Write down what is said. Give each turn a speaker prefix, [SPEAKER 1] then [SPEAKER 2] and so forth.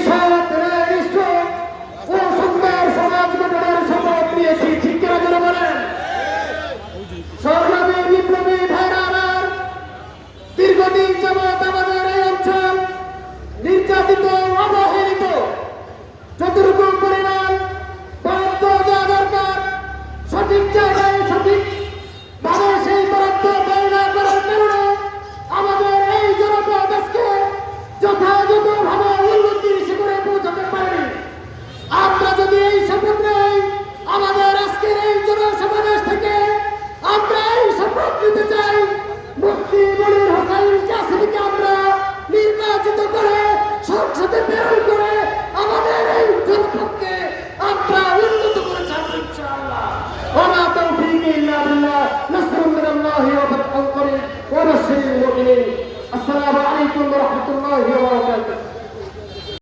[SPEAKER 1] ইশারাতে রাজনীতি প্রেরণ করে আমাদের এই জনপদকে আমরা উন্নত করে ছাড়বো ইনশাআল্লাহ وما توفيقي الا بالله نصر من الله وفتح قريب وبشر المؤمنين السلام عليكم ورحمه الله وبركاته